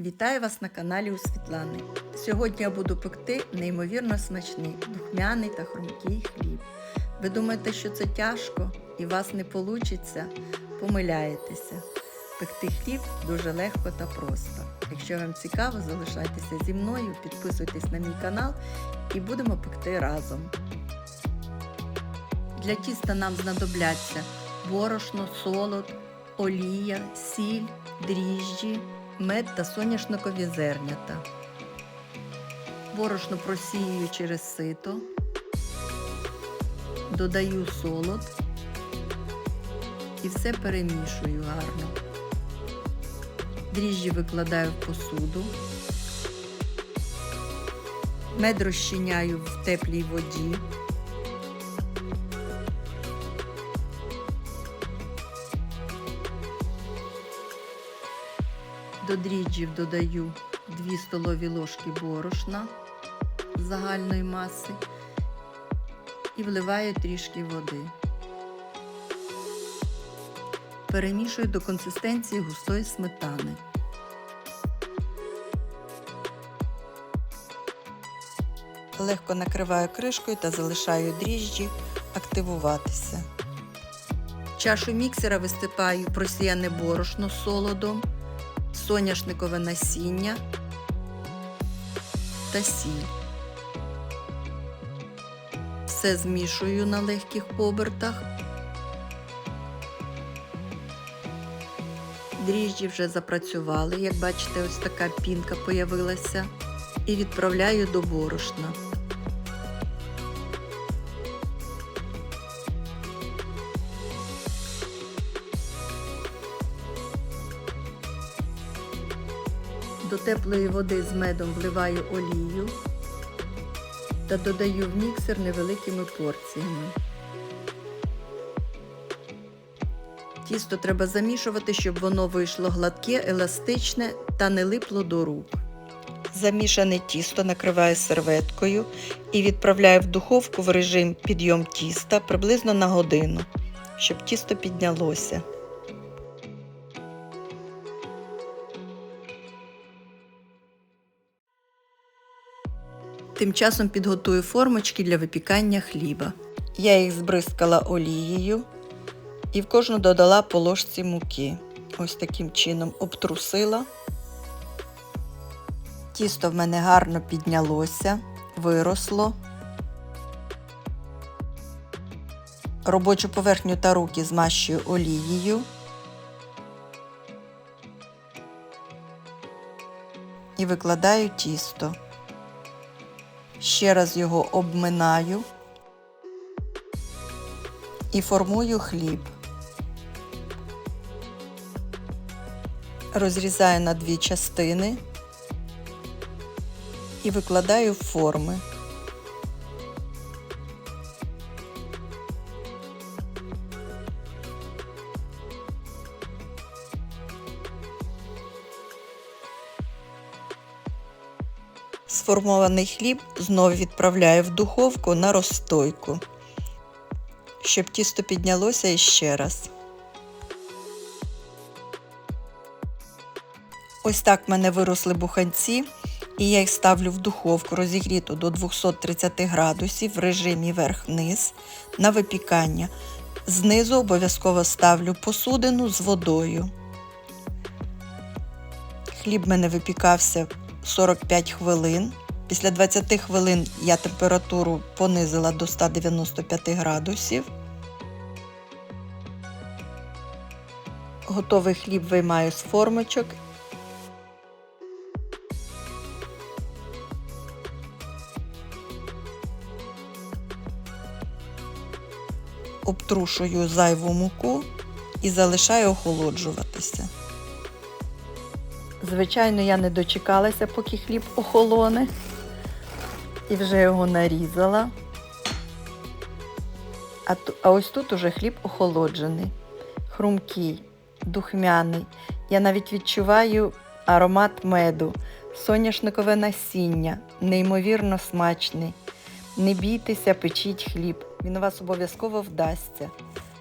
Вітаю вас на каналі у Світлани. Сьогодні я буду пекти неймовірно смачний, духмяний та хрумкий хліб. Ви думаєте, що це тяжко і вас не вийде? Помиляєтеся. Пекти хліб дуже легко та просто. Якщо вам цікаво, залишайтеся зі мною, підписуйтесь на мій канал і будемо пекти разом. Для тіста нам знадобляться борошно, солод, олія, сіль, дріжджі, мед та соняшникові зернята. Борошно просіюю через сито, додаю солод і все перемішую гарно. Дріжджі викладаю в посуду, мед розчиняю в теплій воді. До дріжджів додаю 2 столові ложки борошна загальної маси і вливаю трішки води. Перемішую до консистенції густої сметани. Легко накриваю кришкою та залишаю дріжджі активуватися. Чашу міксера висипаю просіяне борошно з солодом соняшникове насіння та сіль. Все змішую на легких обертах. Дріжджі вже запрацювали, як бачите, ось така пінка появилася. І відправляю до борошна. До теплої води з медом вливаю олію та додаю в міксер невеликими порціями. Тісто треба замішувати, щоб воно вийшло гладке, еластичне та не липло до рук. Замішане тісто накриваю серветкою і відправляю в духовку в режим підйом тіста приблизно на годину, щоб тісто піднялося. Тим часом підготую формочки для випікання хліба. Я їх збризкала олією і в кожну додала по ложці муки. Ось таким чином обтрусила. Тісто в мене гарно піднялося, виросло. Робочу поверхню та руки змащую олією. І викладаю тісто. Ще раз його обминаю і формую хліб. Розрізаю на дві частини і викладаю в форми. Сформований хліб знову відправляю в духовку на розстойку, щоб тісто піднялося іще раз. Ось так в мене виросли буханці, і я їх ставлю в духовку розігріту до 230 градусів в режимі верх-низ на випікання. Знизу обов'язково ставлю посудину з водою. Хліб в мене випікався 45 хвилин. Після 20 хвилин я температуру понизила до 195 градусів. Готовий хліб виймаю з формочок. Обтрушую зайву муку і залишаю охолоджуватися. Звичайно, я не дочекалася, поки хліб охолоне. І вже його нарізала. А, а ось тут уже хліб охолоджений, хрумкий, духмяний. Я навіть відчуваю аромат меду, соняшникове насіння, неймовірно смачний. Не бійтеся, печіть хліб, він у вас обов'язково вдасться.